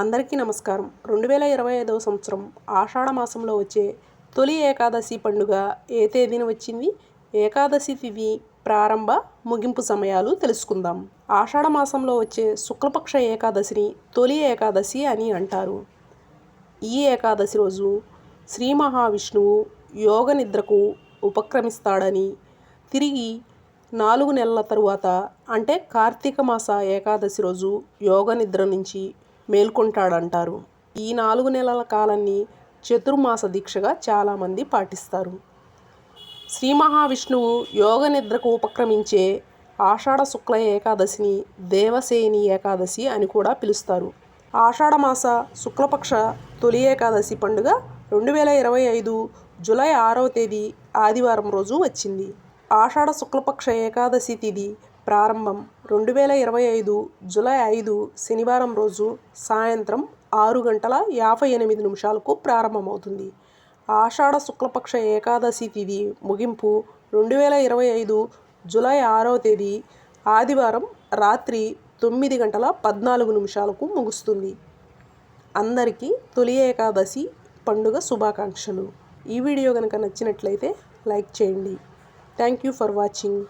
అందరికీ నమస్కారం. రెండు వేల ఇరవై ఐదవ సంవత్సరం ఆషాఢ మాసంలో వచ్చే తొలి ఏకాదశి పండుగ ఏ తేదీన వచ్చింది? ఏకాదశి తిథి ప్రారంభ ముగింపు సమయాలు తెలుసుకుందాం. ఆషాఢ మాసంలో వచ్చే శుక్లపక్ష ఏకాదశిని తొలి ఏకాదశి అని అంటారు. ఈ ఏకాదశి రోజు శ్రీ మహావిష్ణువు యోగ నిద్రకు ఉపక్రమిస్తాడని తిరిగి నాలుగు నెలల తరువాత అంటే కార్తీక మాస ఏకాదశి రోజు యోగ నిద్ర నుంచి మేల్కొంటాడంటారు. ఈ నాలుగు నెలల కాలాన్ని చతుర్మాస దీక్షగా చాలామంది పాటిస్తారు. శ్రీ మహావిష్ణువు యోగ నిద్రకు ఉపక్రమించే ఆషాఢ శుక్ల ఏకాదశిని దేవసేని ఏకాదశి అని కూడా పిలుస్తారు. ఆషాఢమాస శుక్లపక్ష తొలి ఏకాదశి పండుగ రెండు వేల ఇరవై ఐదు జూలై ఆరవ తేదీ ఆదివారం రోజు వచ్చింది. ఆషాఢ శుక్లపక్ష ఏకాదశి తిథి ప్రారంభం. రెండు వేల ఇరవై ఐదు జులై ఐదు శనివారం రోజు సాయంత్రం ఆరు గంటల యాభై ఎనిమిది నిమిషాలకు ప్రారంభమవుతుంది. ఆషాఢ శుక్లపక్ష ఏకాదశి తిథి ముగింపు రెండు వేల ఇరవై ఐదు జులై ఆరవ తేదీ ఆదివారం రాత్రి తొమ్మిది గంటల పద్నాలుగు నిమిషాలకు ముగుస్తుంది. అందరికీ తొలి ఏకాదశి పండుగ శుభాకాంక్షలు. ఈ వీడియో కనుక నచ్చినట్లయితే లైక్ చేయండి. Thank you for watching.